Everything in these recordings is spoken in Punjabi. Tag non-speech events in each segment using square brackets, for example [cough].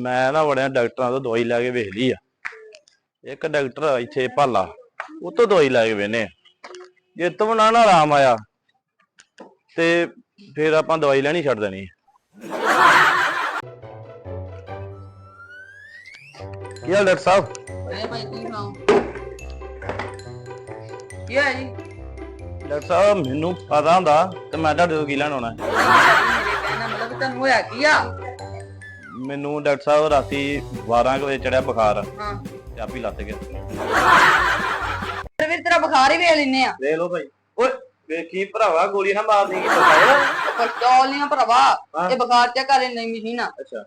ਮੈਂ ਨਾ ਬੜਿਆ ਡਾਕਟਰਾਂ ਤੋਂ ਦਵਾਈ ਲੈ ਕੇ ਵੇਖ ਲਈ ਆ। ਇੱਕ ਡਾਕਟਰ ਇੱਥੇ ਭਾਲਾ ਉਹ ਤੋਂ ਦਵਾਈ ਲੈ ਕੇ ਵੇਨੇ ਜੇ ਤੋਂ ਨਾ ਨਾ ਆਰਾਮ ਆਇਆ ਤੇ ਫਿਰ ਆਪਾਂ ਦਵਾਈ ਲੈਣੀ ਛੱਡ ਦੇਣੀ ਕੀ ਹਾਲ ਡਾਕਟਰ ਸਾਹਿਬ? ਅਰੇ ਭਾਈ ਤੁਸੀਂ ਸੁਣਾਓ? ਕੀ ਹੈ ਜੀ? ਡਾਕਟਰ ਸਾਹਿਬ ਮੈਨੂੰ ਪਤਾ ਹੁੰਦਾ ਤੇ ਮੈਂ ਤੁਹਾਡੇ ਤੋਂ ਕੀ ਲੈਣ ਆਉਣਾ। ਮੇਰੇ ਕਹਿਣਾ ਮਤਲਬ ਤੁਹਾਨੂੰ ਹੋਇਆ ਕੀ ਆ? ਮੈਨੂੰ ਡਾਕਟਰ ਸਾਹਿਬ ਰਾਤੀ 12 ਕੁ ਵਜੇ ਚੜਿਆ ਬੁਖਾਰ ਹਾਂ। ਤੇ ਆਪੀ ਲੱਤ ਗਿਆ। ਫਿਰ ਵੀ ਤੇਰਾ ਬੁਖਾਰ ਹੀ ਵੇਖ ਲੈਨੇ ਆ। ਦੇਖ ਲਓ ਭਾਈ। ਓਏ ਵੇਖੀ ਭਰਾਵਾ ਗੋਲੀ ਨਾ ਮਾਰਦੀ ਕੀ ਪਤਾ ਪਿਸਤੌਲ ਨਹੀਂ ਆ ਭਰਾਵਾ। ਇਹ ਬੁਖਾਰ ਚੈੱਕ ਕਰੇ ਨਹੀਂ ਮਸ਼ੀਨ ਆ ਅੱਛਾ।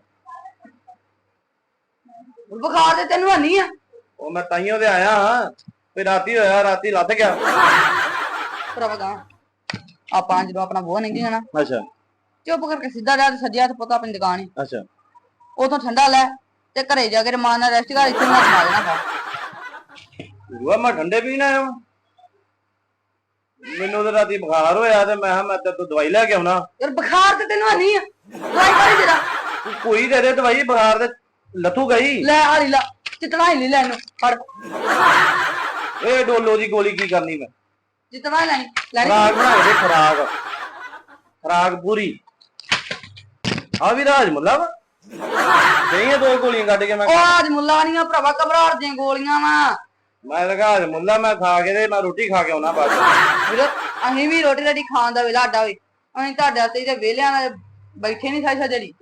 ਬੁਖਾਰ ਤੇ ਤੈਨੂੰ ਹਨੀ ਆ। ਉਹ ਮੈਂ ਤਾਈਓ ਤੇ ਆਇਆ ਹਾਂ ਤੇ ਰਾਤੀ ਹੋਇਆ ਰਾਤੀ ਲੱਤ ਗਿਆ। ਭਰਾਵਾ ਗਾ ਆਪਾਂ ਜਦੋਂ ਆਪਣਾ ਬੋਹ ਨਹੀਂ ਨਾ ਅੱਛਾ। ਚੁੱਪ ਕਰਕੇ ਸਿੱਧਾ ਜਾ ਤੇ ਸੱਜਿਆ ਤੇ ਪਤਾ ਆਪਣੀ ਦੁਕਾਨ ਹੀ। ਅੱਛਾ। ਉਥੋਂ ਠੰਡਾ ਲੈ ਤੇ ਘਰੇ ਜਾ ਕੇ ਰਮਾਨ ਨਾਲ ਰੈਸਟ ਕਰ ਇੱਥੇ ਨਾ ਦਿਮਾਗ ਨਾ ਖਾ ਗੁਆ ਮੈਂ ਠੰਡੇ ਪੀਣ ਆਇਆ ਵਾਂ। ਮੈਨੂੰ ਤੇ ਰਾਤੀ ਬੁਖਾਰ ਹੋਇਆ ਤੇ ਮੈਂ ਕਿਹਾ ਮੈਂ ਤੇਰੇ ਤੋਂ ਦਵਾਈ ਲੈ ਕੇ ਆਉਣਾ। ਯਾਰ ਬੁਖਾਰ ਤੇ ਤੈਨੂੰ ਹਨੀ ਆ। ਦਵਾਈ ਤੇਰਾ ਤੂੰ ਕੋਈ ਦੇ ਦੇ ਦਵਾਈ ਬੁਖਾਰ ਦੇ ਲੱਥੂ ਗਈ। ਲੈ ਹਾਲੀ ਲਾ ਚਿਤਨਾ ਹੀ ਲੈ ਲੈ ਇਹਨੂੰ ਫੜ। ਇਹ ਡੋਲੋ ਦੀ ਗੋਲੀ ਕੀ ਕਰਨੀ ਮੈਂ? ਚਿਤਨਾ ਹੀ ਲੈਣੀ ਲੈਣੀ। ਖਰਾਕ ਬਣਾ ਦੇ ਖਰਾਕ। ਖਰਾਕ ਪੂਰੀ। ਆ ਵੀ ਰਾਜ ਮੁੱਲਾ ਵਾ। ਨਹੀਂ ਦੋ ਗੋਲੀਆਂ ਕੱਢ ਕੇ ਮੈਂ ਉਹ ਅੱਜ ਮੁੱਲਾ ਨਹੀਂ ਆ ਭਰਾਵਾ ਘਬਰਾਹਟ ਦੀਆਂ ਗੋਲੀਆਂ ਵਾ। ਮੈਂ ਲਗਾ ਅੱਜ ਮੁੱਲਾ ਮੈਂ ਖਾ ਕੇ ਤੇ ਮੈਂ ਰੋਟੀ ਖਾ ਕੇ ਆਉਣਾ ਬਾਅਦ। ਵੀਰੋ ਅਸੀਂ ਵੀ ਰੋਟੀ ਰਾਟੀ ਖਾਣ ਦਾ ਵੇਲਾ ਆਡਾ ਹੋਈ ਅਸੀਂ ਤੁਹਾਡੇ ਵਾਸਤੇ ਤੇ ਵੇਲਿਆਂ ਨਾਲ ਬੈਠੇ ਨਹੀਂ ਸਾਈ ਜਿਹੜੀ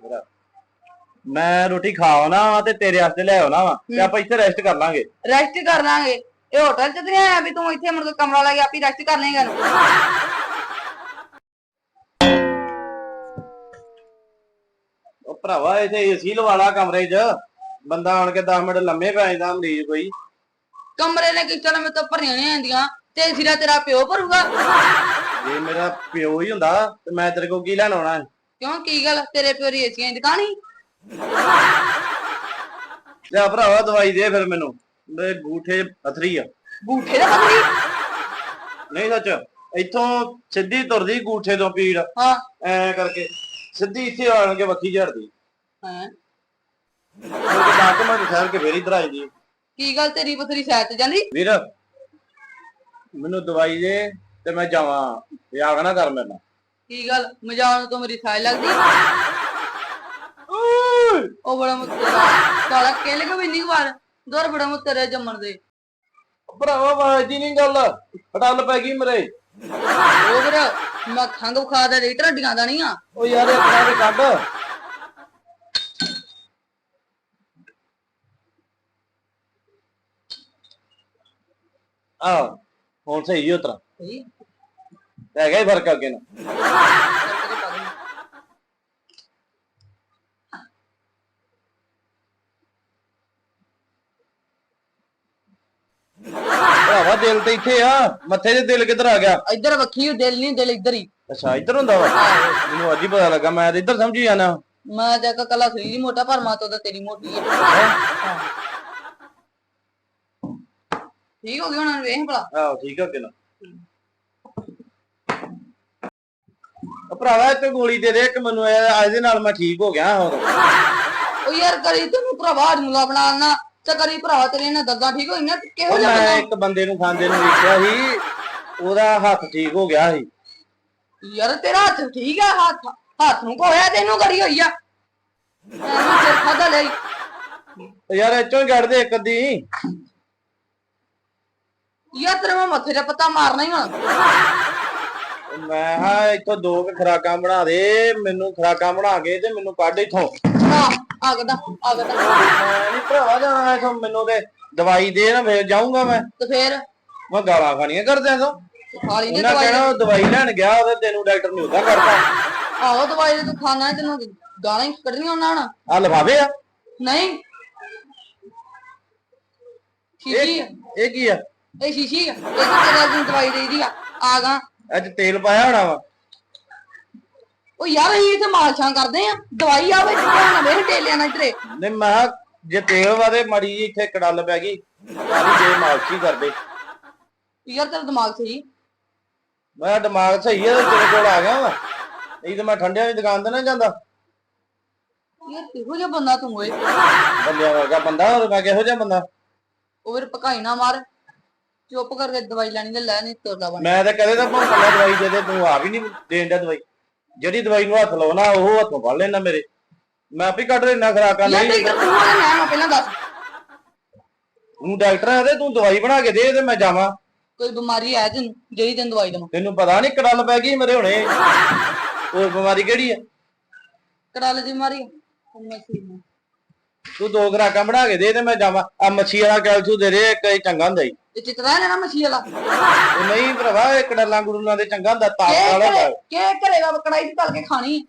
ਮੈਂ ਰੋਟੀ ਖਾ ਆਉਣਾ ਵਾ ਤੇ ਤੇਰੇ ਵਾਸਤੇ ਲੈ ਆਉਣਾ ਵਾ ਤੇ ਆਪਾਂ ਇੱਥੇ ਰੈਸਟ ਕਰ ਲਾਂਗੇ। ਰੈਸਟ ਕਰ ਲਾਂਗੇ। ਇਹ ਹੋਟਲ ਚ ਤੇ ਨਹੀਂ ਆਇਆ ਵੀ ਤੂੰ ਇੱਥੇ ਮੁੜ ਕੇ ਕਮਰਾ ਲੈ ਕੇ ਆਪੀ ਰੈਸਟ ਕਰ ਲੇਗਾ ਨੂੰ ਭਰਾਵਾ ਇੱਥੇ ਏਸੀ ਲਵਾ ਲਾ ਕਮਰੇ 'ਚ। ਬੰਦਾ ਆਣ ਕੇ 10 ਮਿੰਟ ਲੰਮੇ ਪੈ ਜਾਂਦਾ ਮਰੀਜ਼ ਕੋਈ। ਕਮਰੇ ਨੇ ਕਿਚਨ ਮੇ ਤਾਂ ਭਰੀਆਂ ਨਹੀਂ ਆਂਦੀਆਂ। ਤੇ ਸਿਰਾ ਤੇਰਾ ਪਿਓ ਭਰੂਗਾ। ਜੇ ਮੇਰਾ ਪਿਓ ਹੀ ਹੁੰਦਾ ਤੇ ਮੈਂ ਤੇਰੇ ਕੋਲ ਕੀ ਲੈਣ ਆਉਣਾ? ਕਿਉਂ? ਕੀ ਗੱਲ? ਤੇਰੇ ਪਿਓ ਦੀ ਏਸੀਆਂ ਦੀ ਦੁਕਾਨ ਹੀ ਲੈ ਭਰਾਵਾ ਦਵਾਈ ਦੇ ਫਿਰ ਮੈਨੂੰ। ਮੇਰੇ ਗੂਠੇ ਅਥਰੀ ਆ। ਬੂਠੇ ਦਾ ਪਤਲੀ ਨਹੀਂ ਸੱਚ ਇੱਥੋਂ ਸਿੱਧੀ ਤੁਰਦੀ ਗੂਠੇ ਤੋਂ ਪੀੜ। ਹਾਂ। ਐ ਕਰਕੇ। ਸਿੱਧੀ ਇੱਥੇ ਆਣ ਕੇ ਵੱਖੀ ਝੜਦੀ ਹਾਂ? ਕੇ ਡਾਕ ਮੈਂ ਠਹਿਰ ਕੇ ਫੇਰ ਇਧਰ ਆਈ ਦੀ ਕੀ ਗੱਲ ਤੇਰੀ ਸਾਇਦ ਤੇ ਜਾਂਦੀ? ਵੀਰ ਮੈਨੂੰ ਦਵਾਈ ਦੇ ਤੇ ਮੈਂ ਜਾਵਾਂ। ਵਿਆਹ ਨਾ ਕਰ ਮੇਰੇ ਨਾਲ। ਕੀ ਗੱਲ? ਮਜਾਨ ਤੋਂ ਮੇਰੀ ਸਾਇ ਲੱਗਦੀ? ਉਹ ਬੜਾ ਮੁੱਤਰਾ ਕਾਲਾ ਲਗਾ ਵੀ ਨਹੀਂ ਵਾਰ ਦੋਰ ਬੜਾ ਮੁੱਤਰੇ ਜੰਮਣ ਦੇ। ਭਰਾਵਾ ਵਾਜਦੀ ਨਹੀਂ ਗੱਲ। ਹਟਲ ਪੈ ਗਈ ਮਰੇ। ਉਹ ਵੀਰ ਮੈਂ ਖੰਗ ਬੁਖਾਰ ਦਾ ਰੇਟ ਢੱਡੀਆਂ ਦਾ ਨਹੀਂ ਆ। ਉਹ ਯਾਰ ਇਹ ਆਪਣਾ ਤੇ ਕੱਢ। ਆ ਹੁਣ ਸਹੀ ਉਤਰਾ। ਸਹੀ? ਹੈਗਾ ਹੀ ਫ਼ਰਕ ਅੱਗੇ ਨਾ। ਦੂੰ। [laughs] ਭਰਾਵਾ ਦਿਲ ਤੇ ਇੱਥੇ ਆ। ਮੱਥੇ 'ਚ ਦਿਲ ਕਿੱਧਰ ਆ ਗਿਆ? ਇੱਧਰ ਵੱਖੀ ਹੋ ਦਿਲ ਨਹੀਂ ਦਿਲ ਇੱਧਰ ਹੀ। ਅੱਛਾ ਇੱਧਰ ਹੁੰਦਾ ਵਾ? ਮੈਨੂੰ ਅੱਜ ਹੀ ਪਤਾ ਲੱਗਾ ਮੈਂ ਤਾਂ ਇੱਧਰ ਸਮਝੀ ਜਾਣਾ। ਮੈਂ ਜਾ ਕੇ ਕੱਲਾ ਸਰੀਰ ਹੀ ਮੋਟਾ ਪਰ ਮਾਤੋ ਤਾਂ ਤੇਰੀ ਮੋਟੀ ਹੈ? ਠੀਕ ਹੋ ਗਿਆ ਹੁਣ ਵੇਖ ਭਲਾ। ਆਹੋ ਠੀਕ ਆ ਨਾ। ਉਹ ਭਰਾਵਾ ਤੇ ਗੋਲੀ ਦੇ ਦੇ ਇੱਕ ਮੈਨੂੰ ਇਹ- ਇਹਦੇ ਨਾਲ ਮੈਂ ਠੀਕ ਹੋ ਗਿਆ ਹੋਰ। ਉਹ ਯਾਰ ਕਰੀ ਤੈਨੂੰ ਭਰਾਵਾ ਮੁਲਾ ਬਣਾ ਲੈਣਾ। ਤੇ ਕਰੀ ਭਰਾਵਾ ਤੇਰੇ ਨਾਲ ਦਰਦਾਂ ਠੀਕ ਹੋਈਆਂ ਕਿਹੋ ਜਿਹਾ ਮੈਂ ਬੰਦਾ? ਇੱਕ ਬੰਦੇ ਨੂੰ ਖਾਂਦੇ ਨੂੰ ਵੇਖਿਆ ਸੀ ਉਹਦਾ ਹੱਥ ਠੀਕ ਹੋ ਗਿਆ ਸੀ। ਯਾਰ ਤੇਰਾ ਹੱਥ ਠੀਕ ਆ ਹੱਥ ਹੱਥ ਨੂੰ ਕੋਇਆ ਤੈਨੂੰ ਕਰੀ ਹੋਈ ਆ। ਐਵੇਂ ਸਿਰ ਖਾਦਾ ਲਈ ਤੇ ਯਾਰ ਇੱਚੋਂ ਹੀ ਕੱਢ ਦੇ ਇੱਕ ਅੱਧੀ। ਯਾਰ ਤੇਰੇ ਮੈਂ ਮੱਥੇ ਤੇ ਪੱਤਾ ਮਾਰਨਾ ਹੀ ਹੁਣ ਮੈਂ ਹਾਂ ਇੱਥੋਂ ਦੋ ਕੁ ਖਰਾਕਾਂ ਬਣਾ ਦੇ ਮੈਨੂੰ ਖਰਾਕਾਂ ਬਣਾ ਕੇ ਤੇ ਮੈਨੂੰ ਕੱਢ ਇੱਥੋਂ। ਆ ਆਗਦਾ ਆਗਦਾ। ਮੈਂ ਨਹੀਂ ਭਰਾਵਾ ਜਾਣਾ ਇੱਥੋਂ ਮੈਨੂੰ ਤੇ ਦਵਾਈ ਦੇ ਨਾ ਫੇਰ ਜਾਊਂਗਾ ਮੈਂ। ਤੇ ਫੇਰ? ਮੈਂ ਗਾਲਾਂ ਖਾਣੀਆਂ ਕਰਦਿਆਂ ਤੋਂ। ਖਾਲੀ ਨੇ ਉਹਨਾਂ ਦਵਾਈ ਕਹਿਣਾ ਉਹ ਦਵਾਈ ਲੈਣ ਗਿਆ ਉਹਦੇ ਤੈਨੂੰ ਡਾਕਟਰ ਨੇ ਉਹਦਾ ਕਰਤਾ। ਆਹੋ ਦਵਾਈ ਤੇ ਤੂੰ ਖਾਣਾ ਹੈ, ਤੈਨੂੰ ਗਾਲਾਂ ਹੀ ਕੱਢਣੀਆਂ ਉਹਨਾਂ ਨਾਲ। ਆ ਲਫਾਵੇ ਆ। ਨਹੀਂ। ਸ਼ੀਸ਼ੀ। ਆ। ਇਹ ਕੀ ਆ? ਇਹ ਸ਼ੀਸ਼ੀ ਆ। ਇਹ ਤਾਂ ਤੇਰਾ ਦੀ ਦਵਾਈ ਦੇਈਦੀ ਆ। ਆ ਗਾ। ਅੱਜ ਤੇਲ ਪਾਇਆ ਹੋਣਾ ਵਾ। ਉਹ ਯਾਰ ਅਸੀਂ ਇੱਥੇ ਮਾਲਸ਼ਾਂ ਕਰਦੇ ਆ ਦਵਾਈ ਆਵੇ ਤੇ ਧਿਆਨ ਵੇਖ ਟੇਲਿਆਂ ਨਾਲ ਇਧਰੇ। ਨਹੀਂ ਮੈਂ ਕਿਹਾ ਜੇ ਤੇਲ ਵਾਦੇ ਮੜੀ ਜੀ ਇੱਥੇ ਕੜਲ ਪੈ ਗਈ ਸਾਰੀ ਜੇ ਮਾਲਸ਼ੀ ਕਰਦੇ। ਯਾਰ ਤੇਰਾ ਦਿਮਾਗ ਸਹੀ? ਮੈਂ ਦਿਮਾਗ ਸਹੀ ਹੈ ਤੇ ਤੇਰੇ ਕੋਲ ਆ ਗਿਆ ਵਾ। ਨਹੀਂ ਤੇ ਮੈਂ ਠੰਡਿਆਂ ਦੀ ਦੁਕਾਨ ਤੇ ਨਾ ਜਾਂਦਾ। ਯਾਰ ਕਿਹੋ ਜਿਹਾ ਬੰਦਾ ਤੂੰ ਓਏ? ਬੰਦਿਆਂ ਵਰਗਾ ਬੰਦਾ ਹੋਰ ਮੈਂ ਕਿਹੋ ਜਿਹਾ ਬੰਦਾ? ਉਹ ਫਿਰ ਪਕਾਈ ਨਾ ਮਾਰ ਚੁੱਪ ਕਰਕੇ ਦਵਾਈ ਲੈਣੀ ਤੇ ਲੈ ਨਹੀਂ ਤੁਰਦਾ ਬਣ ਮੈਂ ਤਾਂ ਕਦੇ ਤਾਂ ਭੌਂਕਣਾ ਦਵਾਈ ਦੇ ਦੇ ਤੂੰ ਆ ਵੀ ਨਹੀਂ ਦੇਣ ਦਾ ਦਵਾਈ। ਜਿਹੜੀ ਦਵਾਈ ਨੂੰ ਹੱਥ ਲਾਉਣਾ ਉਹ ਹੱਥੋਂ ਫੜ ਲੈਣਾ ਮੇਰੇ। ਮੈਂ ਆਪੇ ਕੱਢ ਲੈਣਾ ਖਰਾਕਾਂ ਯਾਰ ਨਹੀਂ ਤੂੰ ਉਹਦਾ ਨਾਮ ਪਹਿਲਾਂ ਦੱਸ। ਤੂੰ ਡਾਕਟਰ ਹੈ ਤੇ ਤੂੰ ਦਵਾਈ ਬਣਾ ਕੇ ਦੇ ਤੇ ਮੈਂ ਜਾਵਾਂ। ਕੋਈ ਬਿਮਾਰੀ ਹੈ ਤੈਨੂੰ ਜਿਹੜੀ ਤੈਨੂੰ ਦਵਾਈ ਦੇਵਾਂ। ਤੈਨੂੰ ਪਤਾ ਨਹੀਂ ਕੜਲ ਪੈ ਗਈ ਮੇਰੇ ਹੁਣੇ। ਉਹ ਬਿਮਾਰੀ ਕਿਹੜੀ ਆ? ਕੜਾਲੇ ਦੀ ਬਿਮਾਰੀ। ਤੂੰ ਦੋ ਖਰਾਕਾਂ ਬਣਾ ਕੇ ਦੇ ਤੇ ਮੈਂ ਜਾਵਾਂ। ਆ ਮੱਛੀ ਵਾਲਾ ਕੈਲਸ਼ੂ ਦੇ ਦੇ ਇੱਕ ਇਹ ਚੰਗਾ ਹੁੰਦਾ ਈ। ਇਹ ਚਿਤਰਾ ਲੈਣਾ ਮੱਛੀ ਵਾਲਾ। ਉਹ ਨਹੀਂ ਭਰਾਵਾ ਇਹ ਕੜਲਾਂ ਗੁਰੂਲਾਂ ਦੇ ਚੰਗਾ ਹੁੰਦਾ ਕੇ ਵਾਲਾ ਹੁੰਦਾ। ਕੇ ਦਾ ਕੜਾਈ ਚ ਤਲ ਕੇ ਖਾਣੀ?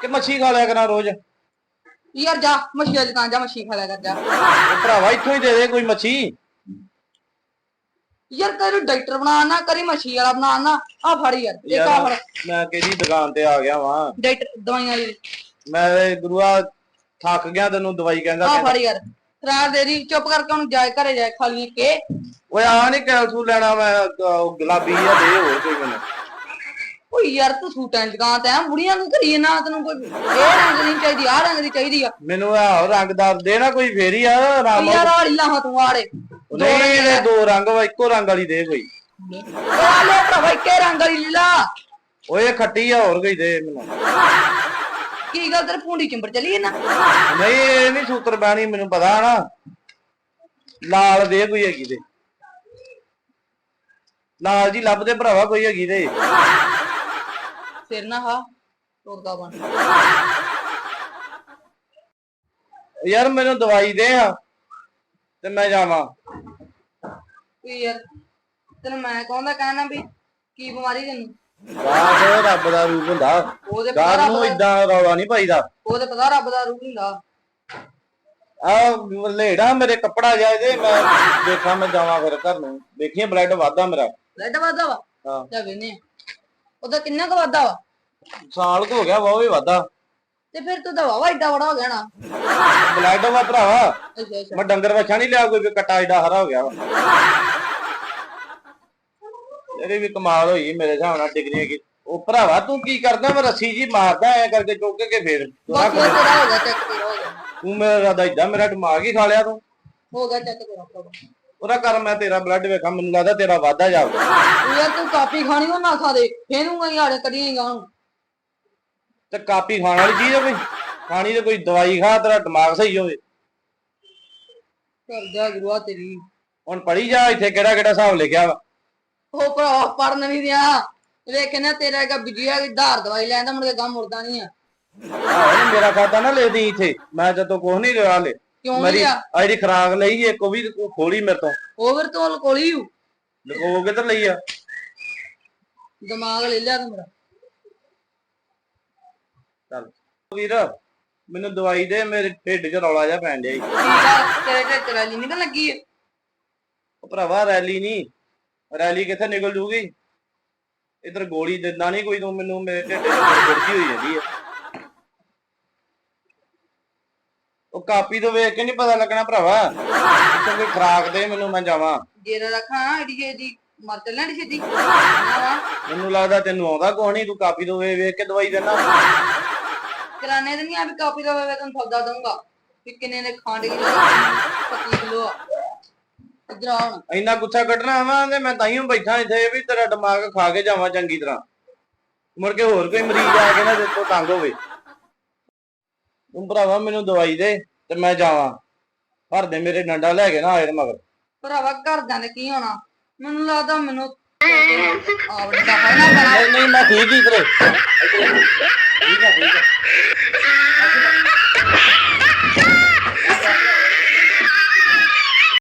ਕਿ ਮੱਛੀ ਖਾ ਲਿਆ ਕਰਾਂ ਰੋਜ਼? ਯਾਰ ਜਾ ਮੱਛੀ ਵਾਲੀ ਦੁਕਾਨ ਜਾ ਮੱਛੀ ਖਾ ਲਿਆ ਕਰ ਜਾ। ਭਰਾਵਾ ਇੱਥੋਂ ਹੀ ਦੇ ਦੇ ਕੋਈ ਮੱਛੀ। ਯਾਰ ਕਰੀ ਡਾਕਟਰ ਬਣਾ ਨਾ ਕਰੀ ਮੱਛੀ ਵਾਲਾ ਬਣਾ ਨਾ। ਆ ਫੜ ਯਾਰ ਇਹ ਕਾ ਫੜ। ਯਾਰ ਮੈਂ ਕਿਹਦੀ ਦੁਕਾਨ ਤੇ ਆ ਗਿਆ ਵਾਂ? ਡਾਕਟਰ ਦਵਾਈਆਂ ਦੀ। ਮੈਂ ਤੇ ਗੁਰੂਆ ਥੱਕ ਗਿਆ ਤੈਨੂੰ ਦਵਾਈ ਕਹਿੰਦਾ ਆ ਫੜ ਯਾਰ। ਖਰਾਬ ਦੇ ਦੀ ਚੁੱਪ ਕਰਕੇ ਹੁਣ ਜਾਏ ਘਰੇ ਜਾਏ ਖਾ ਲਈਏ ਕੇ। ਓਏ ਆ ਨਹੀਂ ਕੈਲਸ਼ੂ ਲੈਣਾ ਮੈਂ ਉਹ ਗੁਲਾਬੀ ਆ ਦੇ ਹੋਰ ਕੋਈ ਮੈਨੂੰ। ਓ ਯਾਰ ਤੂੰ ਸੂਟਾਂ ਦੁਕਾਨ ਤੇ ਆ ਬੁੜੀਆਂ ਨੂੰ ਕਰੀਏ ਨਾ ਤੈਨੂੰ ਕੋਈ ਇਹ ਰੰਗ ਦੀ ਨੀ ਚਾਹੀਦੀ ਆ ਰੰਗ ਦੀ ਚਾਹੀਦੀ ਆ। ਮੈਨੂੰ ਆ ਰੰਗਦਾਰ ਦੇ ਨਾ ਕੋਈ ਫੇਰ ਹੀ ਆ ਓ ਰਾਮ ਯਾਰ ਆੜੀ ਲਾਹਾਂ ਤੂੰ ਆੜੇ। ਨਹੀਂ ਇਹ ਦੋ ਰੰਗ ਵਾ ਇੱਕੋ ਰੰਗ ਵਾਲੀ ਦੇ ਕੋਈ। ਆ ਲੈ ਭਰਾਵਾ ਇੱਕੇ ਰੰਗ ਵਾਲੀ ਲੀਲਾ। ਓਏ ਖੱਟੀ ਆ ਹੋਰ ਕੋਈ ਦੇ ਮੈਨੂੰ। ਕੀ ਗੱਲ ਤੇਰੇ ਪੁੰਡੀ ਚਿੰਬੜ ਚਲੀ ਨਾ? ਨਹੀਂ ਇਹ ਨਹੀਂ ਸੂਤਰ ਬਾਣੀ ਮੈਨੂੰ ਪਤਾ ਨਾ। ਲਾਲ ਦੇ ਕੋਈ ਹੈਗੀ ਦੇ ਲਾਲ ਜੀ ਲੱਭਦੇ ਭਰਾਵਾ ਕੋਈ ਹੈਗੀ ਦੇ ਫਿਰ ਨਾ ਹਾ ਤੋਰਦਾ ਬਣ। ਯਾਰ ਮੈਨੂੰ ਦਵਾਈ ਦੇ ਆ ਤੇ ਮੈਂ ਜਾਵਾਂ। ਵੀ ਯਾਰ ਤੈਨੂੰ ਮੈਂ ਕਹਉਂਦਾ ਕਹਿਣਾ ਵੀ ਕੀ ਬਿਮਾਰੀ ਤੈਨੂੰ? ਬਾਸ ਰੱਬ ਦਾ ਰੂਪ ਹੁੰਦਾ ਉਹਦੇ ਪਤਾ ਰੱਬ ਨੂੰ ਦਾ ਇਦਾਂ ਰੌਲਾ ਨਹੀਂ ਪਾਈਦਾ। ਉਹਦੇ ਪਤਾ ਰੱਬ ਦਾ ਰੂਪ ਹੁੰਦਾ। ਆ ਲੇੜਾ ਮੇਰੇ ਕੱਪੜਾ ਜਾਏ ਤੇ ਮੈਂ ਦੇਖਾਂ ਮੈਂ ਜਾਵਾਂ ਫਿਰ ਘਰ ਨੂੰ। ਦੇਖੀਏ ਬਲੱਡ ਵਾਧਾ ਮੇਰਾ। ਬਲੱਡ ਵਾਦਾ ਵਾ? ਹਾਂ। ਜਾ ਵੇਨੇ ਉਹਦਾ ਕਿੰਨਾ ਕੁ ਵਾਦਾ ਵਾ? ਸਾਲ ਕੁ ਹੋ ਗਿਆ ਵਾ ਉਹ ਵੀ ਵਾਧਾ। ਤੇ ਫਿਰ ਤੂੰ ਦਵਾ ਵਾ ਏਡਾ ਬੜਾ ਹੋ ਗਿਆ ਨਾ। ਬਲੱਡ ਵਾ ਭਰਾਵਾ। ਅੱਛਾ ਅੱਛਾ। ਮੈਂ ਡੰਗਰ ਵੱਛਾ ਨਹੀਂ ਲਿਆ ਕੋਈ ਵੀ ਕੱਟਾ ਏਡਾ ਹਰਾ ਹੋ ਗਿਆ ਵਾ। ਇਹਦੀ ਵੀ ਕਮਾਲ ਹੋਈ ਮੇਰੇ ਹਿਸਾਬ ਨਾਲ ਡਿਗਰੀਆਂ ਕੀ ਉਹ ਭਰਾਵਾ ਤੂੰ ਕੀ ਕਰਦਾ ਮੈਂ ਰੱਸੀ ਜੀ ਮਾਰਦਾ ਐ ਕਰਕੇ ਚੁੱਕ ਕੇ ਫੇਰ ਤੁਰਾ ਬਾਕੀ ਉਹ ਤੇਰਾ ਹੋ ਗਿਆ ਚੈੱਕ ਤੇਰਾ ਹੋ ਗਿਆ। ਤੂੰ ਮੇਰਾ ਰਾਦਾ ਏਦਾਂ ਮੇਰਾ ਦਿਮਾਗ ਹੀ ਖਾ ਲਿਆ ਤੂੰ। ਹੋ ਗਿਆ ਚੈੱਕ ਤੇਰਾ ਭਰਾਵਾ ਉਹਦਾ ਕਰ ਮੈਂ ਤੇਰਾ ਬਲੱਡ ਵੇਖਾਂ ਮੈਨੂੰ ਲੱਗਦਾ ਤੇਰਾ ਵਾਧਾ ਜਾਊਗਾ ਯਾਰ ਤੂੰ ਕਾਪੀ ਖਾਣੀ ਉਹ ਨਾ ਖਾ ਦੇ ਯਾਰ ਕਰੀਏਗਾ ਤੇ ਕਾਪੀ ਖਾਣ ਵਾਲੀ ਚੀਜ਼ ਆ ਕੋਈ? ਖਾਣੀ ਤੇ ਕੋਈ ਦਵਾਈ ਖਾ ਤੇਰਾ ਦਿਮਾਗ ਸਹੀ ਹੋਵੇ। ਕਰ ਜਾ ਗੁਰੂਆ ਤੇਰੀ। ਹੁਣ ਪੜੀ ਜਾ ਇੱਥੇ ਕਿਹੜਾ ਕਿਹੜਾ ਹਿਸਾਬ ਲਿਖਿਆ ਵਾ। ਉਹ ਭਰਾ ਪੜਨ ਨਹੀਂ ਦਿਆ। ਵੇਖ ਨਾ ਤੇਰਾ ਹੈਗਾ ਬਿਜੀਆ ਦੀ ਧਾਰ ਦਵਾਈ ਲੈਂਦਾ ਮੁੜ ਕੇ ਮੁੜਦਾ ਨਹੀਂ ਆ। ਆਹ ਮੇਰਾ ਖਾਤਾ ਨਾ ਲੈ ਦੀ ਇੱਥੇ। ਮੈਂ ਜਦੋਂ ਕੁਛ ਨਹੀਂ ਲਿਆ ਲੈ ਕਿਉਂ ਮੇਰੀ ਨਹੀਂ ਆ ਆਹ ਜਿਹੜੀ ਖਰਾਕ ਲਈ ਇੱਕ ਉਹ ਵੀ ਖੋਲੀ ਮੇਰੇ ਤੋਂ। ਫਿਰ ਤੋਂ ਕੋਲੀ ਹੂ ਲਗੋ ਕਿੱਧਰ ਲਈ ਆ? ਦਿਮਾਗ ਲੈ ਲਿਆ ਤੂੰ ਮੇਰਾ। ਚੱਲ। ਵੀਰ ਮੈਨੂੰ ਦਵਾਈ ਦੇ ਮੇਰੇ ਢਿੱਡ 'ਚ ਰੌਲਾ ਜਿਹਾ ਪੈਣ ਡਿਆ ਈ। ਕੀ ਗੱਲ? ਤੇਰੇ ਤੇ ਟਰਾਲੀ ਨਿਕਲ ਲੱਗੀ ਉਹ ਭਰਾਵਾ ਰੈਲੀ ਨਹੀਂ। ਰੈਲੀ ਕਿੱਥੇ ਨਿਕਲ ਜੂਗੀ? ਇਧਰ ਗੋਲੀ ਦਿੰਦਾ ਨਹੀਂ ਕੋਈ ਤੂੰ ਮੈਨੂੰ ਮੇਰੇ ਢਿੱਡ 'ਚ ਗੁਰਜੀ ਹੋਈ ਜਾਂਦੀ ਆ। ਉਹ ਕਾਪੀ ਤੋਂ ਵੇਖ ਕੇ ਨਹੀਂ ਪਤਾ ਲੱਗਣਾ ਭਰਾਵਾ। ਇੱਥੇ ਕੋਈ ਖਰਾਕ ਦੇ ਮੈਨੂੰ ਮੈਂ ਜਾਵਾਂ। ਰੱਖਾਂ ਜੇ ਦੀ ਮਰ ਚੱਲਣਾ ਡੀ ਛੇਤੀ। ਨਾ ਵਾ। ਮੈਨੂੰ ਲੱਗਦਾ ਤੈਨੂੰ ਆਉਂਦਾ ਕੋਈ ਨਹੀਂ ਤੂੰ ਕਾਪੀ ਤੋਂ ਵੇਖ ਵੇਖ ਕੇ ਦਵਾਈ ਦੇਣਾ ਕਿਰਾਣੇ ਦੇ ਨਹੀਂ ਆ ਵੀ ਕਾਪੀ ਦਾ ਵੇ ਤੈਨੂੰ ਸੌਦਾ ਦਊਂਗਾ। ਵੀ ਕਿੰਨੇ ਨੇ ਖੰਡ ਕਿਲੋ 25 ਕਿਲੋ ਇਧਰ ਆ ਹੁਣ ਇੰਨਾ ਗੁੱਸਾ ਕੱਢਣਾ ਵਾ ਤੇ ਮੈਂ ਤਾਈਓ ਬੈਠਾ ਇੱਥੇ ਵੀ ਤੇਰਾ ਦਿਮਾਗ ਖਾ ਕੇ ਜਾਵਾਂ ਚੰਗੀ ਤਰ੍ਹਾਂ। ਮੁੜ ਕੇ ਹੋਰ ਕੋਈ ਮਰੀਜ਼ ਆ ਕੇ ਨਾ ਤੇ ਤੋਂ ਤੰਗ ਹੋਵੇ। ਤੂੰ ਭਰਾਵਾ ਮੈਨੂੰ ਦਵਾਈ ਦੇ ਤੇ ਮੈਂ ਜਾਵਾਂ। ਘਰ ਦੇ ਮੇਰੇ ਡੰਡਾ ਲੈ ਕੇ ਨਾ ਆਏ ਤੇ ਮਗਰ। ਭਰਾਵਾ ਘਰਦਿਆਂ ਨੇ ਕੀ ਹੋਣਾ? ਮੈਨੂੰ ਲੱਗਦਾ ਮੈਨੂੰ ਆਵੜ ਦਾ ਪੈਣਾ। ਨਹੀਂ ਨਹੀਂ ਮੈਂ ਠੀਕ ਹੀ ਤੇਰੇ।